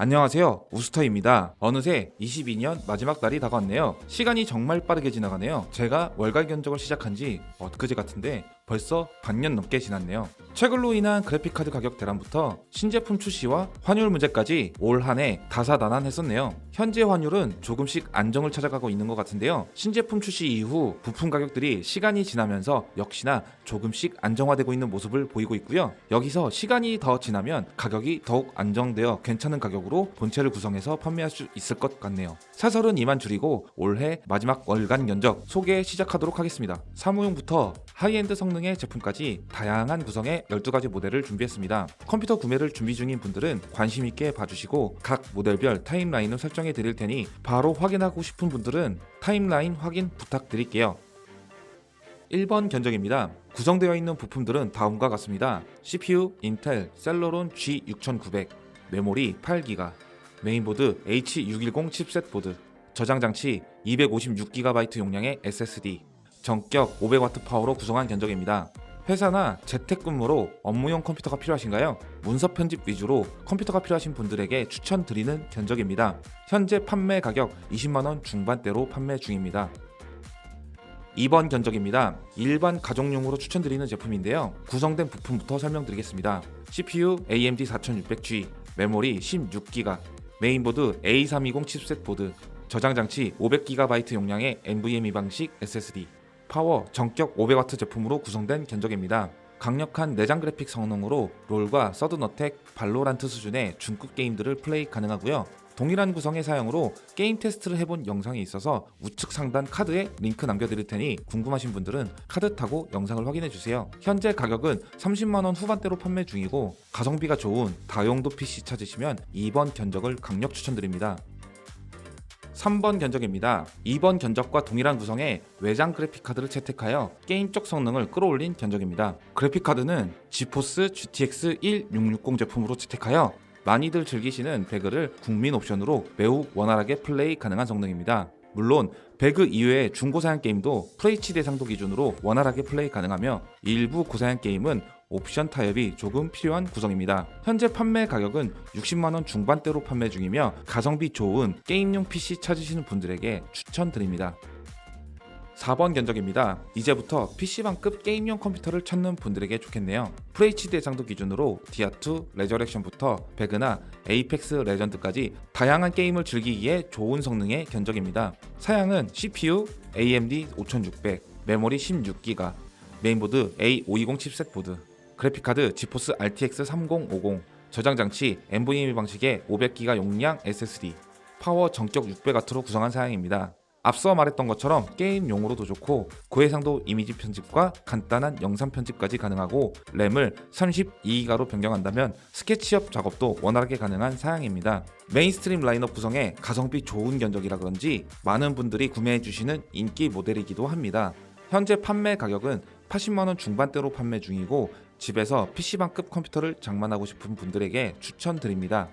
안녕하세요. 우스터입니다. 어느새 22년 마지막 날이 다가왔네요. 시간이 정말 빠르게 지나가네요. 제가 월간 견적을 시작한 지 엊그제 같은데 벌써 반년 넘게 지났네요. 최근로 인한 그래픽카드 가격 대란부터 신제품 출시와 환율 문제까지 올 한 해 다사다난했었네요. 현재 환율은 조금씩 안정을 찾아가고 있는 것 같은데요. 신제품 출시 이후 부품 가격들이 시간이 지나면서 역시나 조금씩 안정화되고 있는 모습을 보이고 있고요. 여기서 시간이 더 지나면 가격이 더욱 안정되어 괜찮은 가격으로 본체를 구성해서 판매할 수 있을 것 같네요. 사설은 이만 줄이고 올해 마지막 월간 견적 소개 시작하도록 하겠습니다. 사무용부터 하이엔드 성능 의 제품까지 다양한 구성의 12가지 모델을 준비했습니다. 컴퓨터 구매를 준비 중인 분들은 관심 있게 봐주시고 각 모델별 타임라인을 설정해 드릴 테니 바로 확인하고 싶은 분들은 타임라인 확인 부탁드릴게요. 1번 견적입니다. 구성되어 있는 부품들은 다음과 같습니다. CPU 인텔 셀러론 G6900, 메모리 8기가, 메인보드 H610 칩셋 보드, 저장 장치 256GB 용량의 SSD, 전격 500W 파워로 구성한 견적입니다. 회사나 재택근무로 업무용 컴퓨터가 필요하신가요? 문서 편집 위주로 컴퓨터가 필요하신 분들에게 추천드리는 견적입니다. 현재 판매 가격 20만원 중반대로 판매 중입니다. 2번 견적입니다. 일반 가정용으로 추천드리는 제품인데요. 구성된 부품부터 설명드리겠습니다. CPU AMD 4600G, 메모리 16기가, 메인보드 A320 칩셋 보드, 저장 장치 500GB 용량의 NVMe 방식 SSD, 파워 전격 500W 제품으로 구성된 견적입니다. 강력한 내장 그래픽 성능으로 롤과 서든어택, 발로란트 수준의 중급 게임들을 플레이 가능하고요. 동일한 구성의 사용으로 게임 테스트를 해본 영상이 있어서 우측 상단 카드에 링크 남겨드릴 테니 궁금하신 분들은 카드 타고 영상을 확인해 주세요. 현재 가격은 30만원 후반대로 판매 중이고 가성비가 좋은 다용도 PC 찾으시면 2번 견적을 강력 추천드립니다. 3번 견적입니다. 2번 견적과 동일한 구성의 외장 그래픽카드를 채택하여 게임적 성능을 끌어올린 견적입니다. 그래픽카드는 지포스 GTX 1660 제품으로 채택하여 많이들 즐기시는 배그를 국민 옵션으로 매우 원활하게 플레이 가능한 성능입니다. 물론 배그 이외의 중고사양 게임도 FHD 대상도 기준으로 원활하게 플레이 가능하며 일부 고사양 게임은 옵션 타협이 조금 필요한 구성입니다. 현재 판매 가격은 60만원 중반대로 판매 중이며 가성비 좋은 게임용 PC 찾으시는 분들에게 추천드립니다. 4번 견적입니다. 이제부터 PC방급 게임용 컴퓨터를 찾는 분들에게 좋겠네요. FHD 대상도 기준으로 디아2, 레저렉션부터 배그나 에이펙스 레전드까지 다양한 게임을 즐기기에 좋은 성능의 견적입니다. 사양은 CPU AMD 5600, 메모리 16기가, 메인보드 A520 칩셋 보드, 그래픽카드 지포스 RTX 3050, 저장 장치 NVMe 방식의 500기가 용량 SSD, 파워 전격 600W로 구성한 사양입니다. 앞서 말했던 것처럼 게임용으로도 좋고 고해상도 이미지 편집과 간단한 영상 편집까지 가능하고 램을 32기가로 변경한다면 스케치업 작업도 원활하게 가능한 사양입니다. 메인스트림 라인업 구성에 가성비 좋은 견적이라 그런지 많은 분들이 구매해 주시는 인기 모델이기도 합니다. 현재 판매 가격은 80만원 중반대로 판매 중이고 집에서 PC방급 컴퓨터를 장만하고 싶은 분들에게 추천드립니다.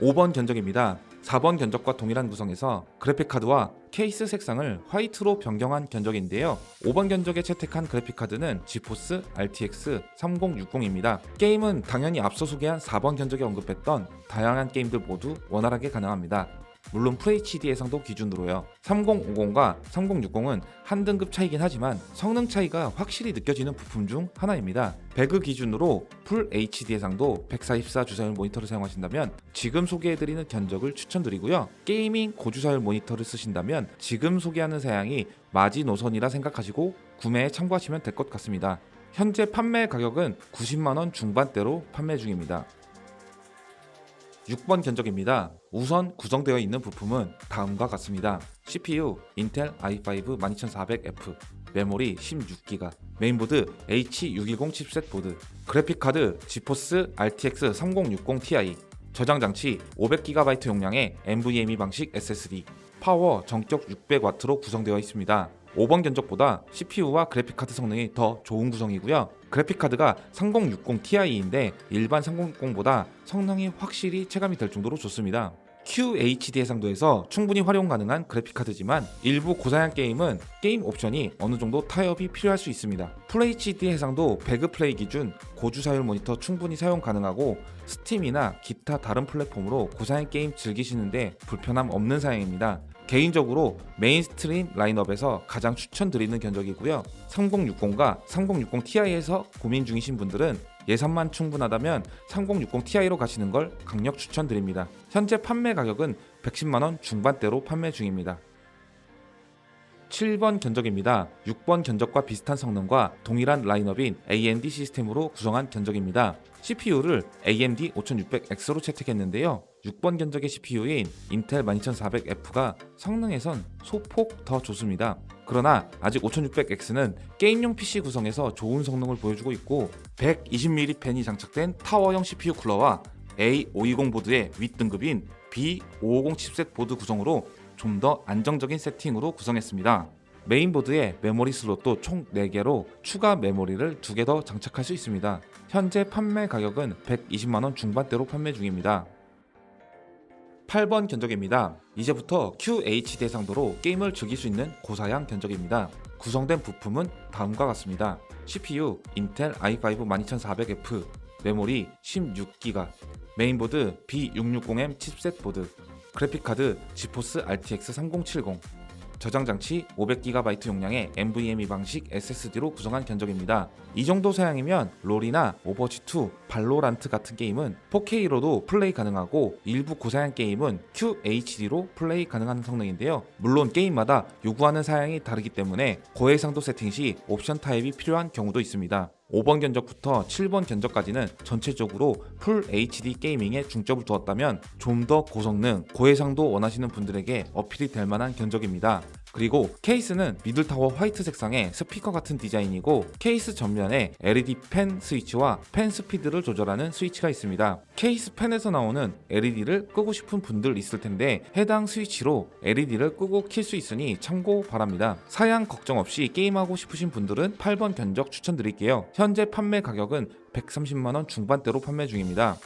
5번 견적입니다. 4번 견적과 동일한 구성에서 그래픽카드와 케이스 색상을 화이트로 변경한 견적인데요. 5번 견적에 채택한 그래픽카드는 지포스 RTX 3060입니다. 게임은 당연히 앞서 소개한 4번 견적에 언급했던 다양한 게임들 모두 원활하게 가능합니다. 물론 FHD 해상도 기준으로요. 3050과 3060은 한 등급 차이긴 하지만 성능 차이가 확실히 느껴지는 부품 중 하나입니다. 배그 기준으로 풀 HD 해상도 144 주사율 모니터를 사용하신다면 지금 소개해드리는 견적을 추천드리고요. 게이밍 고주사율 모니터를 쓰신다면 지금 소개하는 사양이 마지노선이라 생각하시고 구매에 참고하시면 될 것 같습니다. 현재 판매 가격은 90만원 중반대로 판매 중입니다. 6번 견적입니다. 우선 구성되어 있는 부품은 다음과 같습니다. CPU 인텔 i5 12400F, 메모리 16기가, 메인보드 H610 칩셋 보드, 그래픽카드 지포스 RTX 3060 Ti, 저장 장치 500GB 용량의 NVMe 방식 SSD, 파워 전격 600W로 구성되어 있습니다. 5번 견적보다 CPU와 그래픽카드 성능이 더 좋은 구성이고요. 그래픽카드가 3060 Ti인데 일반 3060보다 성능이 확실히 체감이 될 정도로 좋습니다. QHD 해상도에서 충분히 활용 가능한 그래픽카드지만 일부 고사양 게임은 게임 옵션이 어느 정도 타협이 필요할 수 있습니다. FHD 해상도 배그 플레이 기준 고주사율 모니터 충분히 사용 가능하고 스팀이나 기타 다른 플랫폼으로 고사양 게임 즐기시는데 불편함 없는 사양입니다. 개인적으로 메인스트림 라인업에서 가장 추천드리는 견적이고요. 3060과 3060 Ti에서 고민 중이신 분들은 예산만 충분하다면 3060 Ti로 가시는 걸 강력 추천드립니다. 현재 판매 가격은 110만원 중반대로 판매 중입니다. 7번 견적입니다. 6번 견적과 비슷한 성능과 동일한 라인업인 AMD 시스템으로 구성한 견적입니다. CPU를 AMD 5600X로 채택했는데요. 6번 견적의 CPU인 인텔 12400F가 성능에선 소폭 더 좋습니다. 그러나 아직 5600X는 게임용 PC 구성에서 좋은 성능을 보여주고 있고 120mm 펜이 장착된 타워형 CPU 쿨러와 A520 보드의 윗등급인 B550 칩셋 보드 구성으로 좀 더 안정적인 세팅으로 구성했습니다. 메인보드에 메모리 슬롯도 총 4개로 추가 메모리를 2개 더 장착할 수 있습니다. 현재 판매 가격은 120만원 중반대로 판매 중입니다. 8번 견적입니다. 이제부터 QHD 해상도로 게임을 즐길 수 있는 고사양 견적입니다. 구성된 부품은 다음과 같습니다. CPU 인텔 i5 12400F, 메모리 16GB, 메인보드 B660M 칩셋 보드, 그래픽카드 지포스 RTX 3070, 저장 장치 500GB 용량의 NVMe 방식 SSD로 구성한 견적입니다. 이 정도 사양이면 롤이나 오버워치2, 발로란트 같은 게임은 4K로도 플레이 가능하고 일부 고사양 게임은 QHD로 플레이 가능한 성능인데요. 물론 게임마다 요구하는 사양이 다르기 때문에 고해상도 세팅 시 옵션 타입이 필요한 경우도 있습니다. 5번 견적부터 7번 견적까지는 전체적으로 풀 HD 게이밍에 중점을 두었다면 좀 더 고성능, 고해상도 원하시는 분들에게 어필이 될 만한 견적입니다. 그리고 케이스는 미들타워 화이트 색상의 스피커 같은 디자인이고 케이스 전면에 LED 펜 스위치와 펜 스피드를 조절하는 스위치가 있습니다. 케이스 펜에서 나오는 LED를 끄고 싶은 분들 있을 텐데 해당 스위치로 LED를 끄고 킬 수 있으니 참고 바랍니다. 사양 걱정 없이 게임하고 싶으신 분들은 8번 견적 추천드릴게요. 현재 판매 가격은 130만원 중반대로 판매 중입니다.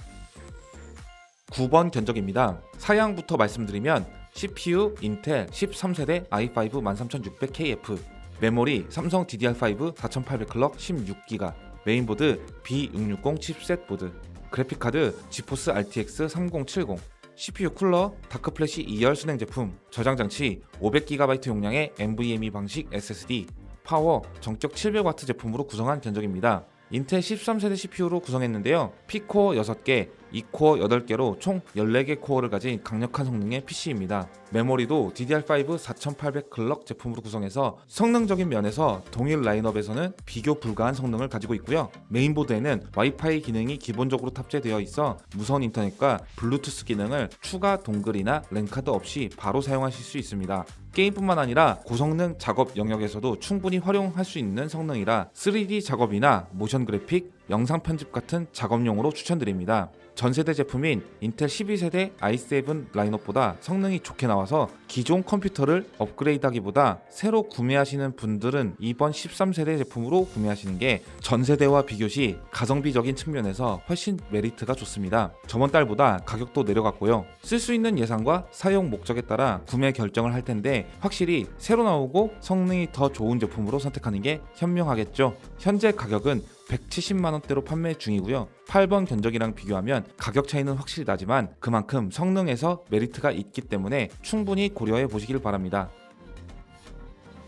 9번 견적입니다. 사양부터 말씀드리면 CPU 인텔 13세대 i5 13600KF 메모리 삼성 DDR5 4800 클럭 16GB 메인보드 B660 칩셋 보드 그래픽카드 지포스 RTX 3070 CPU 쿨러 다크플래시 2열 순행 제품 저장 장치 500GB 용량의 NVMe 방식 SSD 파워 정적 700W 제품으로 구성한 견적입니다. 인텔 13세대 CPU로 구성했는데요. P코어 6개, E코어 8개로 총 14개 코어를 가진 강력한 성능의 PC입니다. 메모리도 DDR5 4800 클럭 제품으로 구성해서 성능적인 면에서 동일 라인업에서는 비교 불가한 성능을 가지고 있고요. 메인보드에는 와이파이 기능이 기본적으로 탑재되어 있어 무선 인터넷과 블루투스 기능을 추가 동글이나 랜카드 없이 바로 사용하실 수 있습니다. 게임뿐만 아니라 고성능 작업 영역에서도 충분히 활용할 수 있는 성능이라 3D 작업이나 모션 그래픽, 영상 편집 같은 작업용으로 추천드립니다. 전세대 제품인 인텔 12세대 i7 라인업보다 성능이 좋게 나와서 기존 컴퓨터를 업그레이드하기보다 새로 구매하시는 분들은 이번 13세대 제품으로 구매하시는 게 전세대와 비교 시 가성비적인 측면에서 훨씬 메리트가 좋습니다. 저번 달보다 가격도 내려갔고요. 쓸 수 있는 예산과 사용 목적에 따라 구매 결정을 할 텐데 확실히 새로 나오고 성능이 더 좋은 제품으로 선택하는 게 현명하겠죠. 현재 가격은 170만 원대로 판매 중이고요. 8번 견적이랑 비교하면 가격 차이는 확실히 나지만 그만큼 성능에서 메리트가 있기 때문에 충분히 고려해 보시길 바랍니다.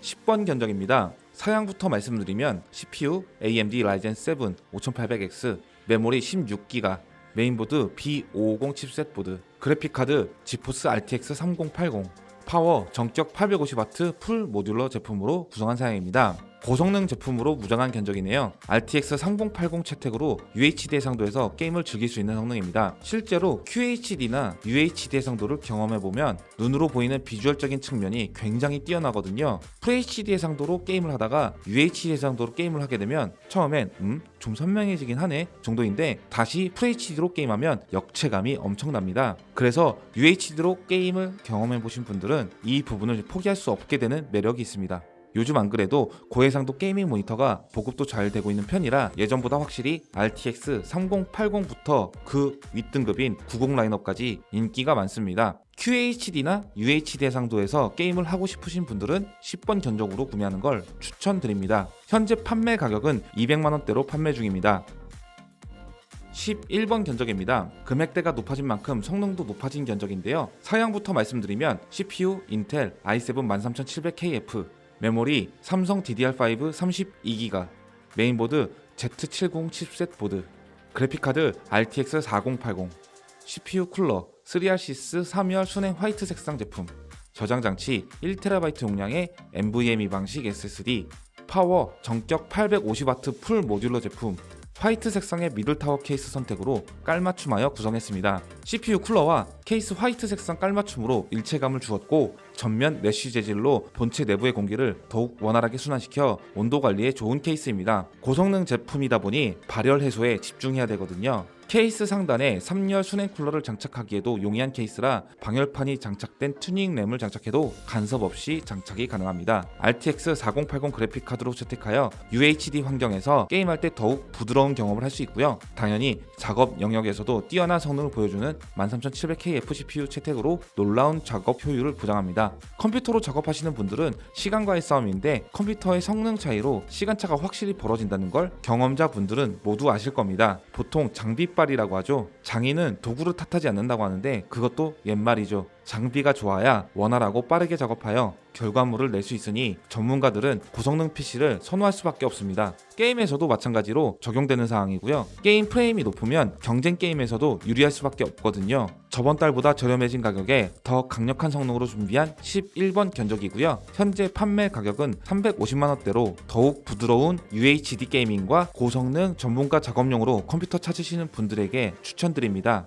10번 견적입니다. 사양부터 말씀드리면 CPU AMD Ryzen 7 5800X, 메모리 16GB, 메인보드 B550 칩셋 보드, 그래픽카드 지포스 RTX 3080, 파워 정격 850W 풀 모듈러 제품으로 구성한 사양입니다. 고성능 제품으로 무장한 견적이네요. RTX 3080 채택으로 UHD 해상도에서 게임을 즐길 수 있는 성능입니다. 실제로 QHD나 UHD 해상도를 경험해보면 눈으로 보이는 비주얼적인 측면이 굉장히 뛰어나거든요. FHD 해상도로 게임을 하다가 UHD 해상도로 게임을 하게 되면 처음엔 음? 좀 선명해지긴 하네 정도인데 다시 FHD로 게임하면 역체감이 엄청납니다. 그래서 UHD로 게임을 경험해보신 분들은 이 부분을 포기할 수 없게 되는 매력이 있습니다. 요즘 안 그래도 고해상도 게이밍 모니터가 보급도 잘 되고 있는 편이라 예전보다 확실히 RTX 3080부터 그 윗등급인 90 라인업까지 인기가 많습니다. QHD나 UHD 해상도에서 게임을 하고 싶으신 분들은 10번 견적으로 구매하는 걸 추천드립니다. 현재 판매 가격은 200만원대로 판매 중입니다. 11번 견적입니다. 금액대가 높아진 만큼 성능도 높아진 견적인데요. 사양부터 말씀드리면 CPU 인텔 i7 13700KF, 메모리 삼성 DDR5 32GB, 메인보드 Z70 칩셋 보드, 그래픽카드 RTX 4080, CPU 쿨러 3RCS 3열 순행 화이트 색상 제품, 저장 장치 1TB 용량의 NVMe 방식 SSD, 파워 정격 850W 풀 모듈러 제품, 화이트 색상의 미들타워 케이스 선택으로 깔맞춤하여 구성했습니다. CPU 쿨러와 케이스 화이트 색상 깔맞춤으로 일체감을 주었고 전면 메쉬 재질로 본체 내부의 공기를 더욱 원활하게 순환시켜 온도 관리에 좋은 케이스입니다. 고성능 제품이다 보니 발열 해소에 집중해야 되거든요. 케이스 상단에 3열 순행 쿨러를 장착하기에도 용이한 케이스라 방열판이 장착된 튜닝 램을 장착해도 간섭 없이 장착이 가능합니다. RTX 4080 그래픽 카드로 채택하여 UHD 환경에서 게임할 때 더욱 부드러운 경험을 할 수 있고요. 당연히 작업 영역에서도 뛰어난 성능을 보여주는 13700KF CPU 채택으로 놀라운 작업 효율을 보장합니다. 컴퓨터로 작업하시는 분들은 시간과의 싸움인데 컴퓨터의 성능 차이로 시간차가 확실히 벌어진다는 걸 경험자 분들은 모두 아실 겁니다. 보통 장비 빨이라고 하죠. 장인은 도구를 탓하지 않는다고 하는데 그것도 옛말이죠. 장비가 좋아야 원활하고 빠르게 작업하여 결과물을 낼 수 있으니 전문가들은 고성능 PC를 선호할 수밖에 없습니다. 게임에서도 마찬가지로 적용되는 사항이고요. 게임 프레임이 높으면 경쟁 게임에서도 유리할 수밖에 없거든요. 저번 달보다 저렴해진 가격에 더 강력한 성능으로 준비한 11번 견적이고요. 현재 판매 가격은 350만 원대로 더욱 부드러운 UHD 게이밍과 고성능 전문가 작업용으로 컴퓨터 찾으시는 분들에게 추천드립니다.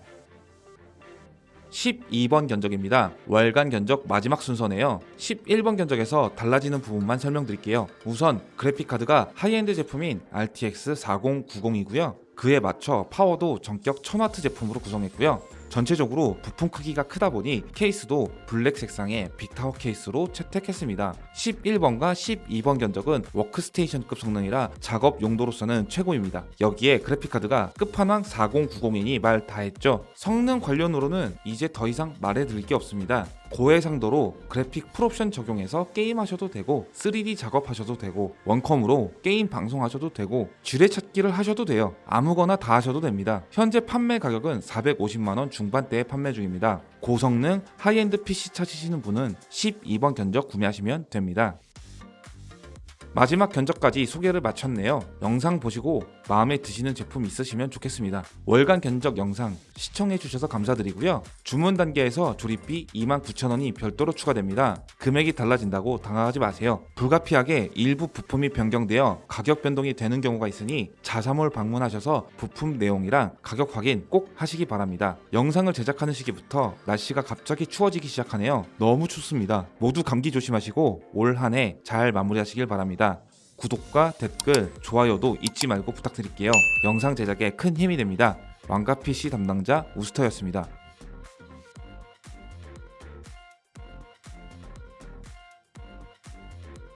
12번 견적입니다. 월간 견적 마지막 순서네요. 11번 견적에서 달라지는 부분만 설명드릴게요. 우선 그래픽 카드가 하이엔드 제품인 RTX 4090이고요. 그에 맞춰 파워도 전격 1000W 제품으로 구성했고요. 전체적으로 부품 크기가 크다 보니 케이스도 블랙 색상의 빅타워 케이스로 채택했습니다. 11번과 12번 견적은 워크스테이션급 성능이라 작업 용도로서는 최고입니다. 여기에 그래픽카드가 끝판왕 4090이니 말 다했죠. 성능 관련으로는 이제 더 이상 말해드릴 게 없습니다. 고해상도로 그래픽 풀옵션 적용해서 게임하셔도 되고 3D 작업하셔도 되고 원컴으로 게임 방송하셔도 되고 지뢰찾기를 하셔도 돼요. 아무거나 다 하셔도 됩니다. 현재 판매 가격은 450만원 중반대에 판매 중입니다. 고성능 하이엔드 PC 찾으시는 분은 12번 견적 구매하시면 됩니다. 마지막 견적까지 소개를 마쳤네요. 영상 보시고 마음에 드시는 제품 있으시면 좋겠습니다. 월간 견적 영상 시청해주셔서 감사드리고요. 주문 단계에서 조립비 29,000원이 별도로 추가됩니다. 금액이 달라진다고 당황하지 마세요. 불가피하게 일부 부품이 변경되어 가격 변동이 되는 경우가 있으니 자사몰 방문하셔서 부품 내용이랑 가격 확인 꼭 하시기 바랍니다. 영상을 제작하는 시기부터 날씨가 갑자기 추워지기 시작하네요. 너무 춥습니다. 모두 감기 조심하시고 올 한 해 잘 마무리하시길 바랍니다. 구독과 댓글, 좋아요도 잊지 말고 부탁드릴게요. 영상 제작에 큰 힘이 됩니다. 왕가 PC 담당자 우스터였습니다.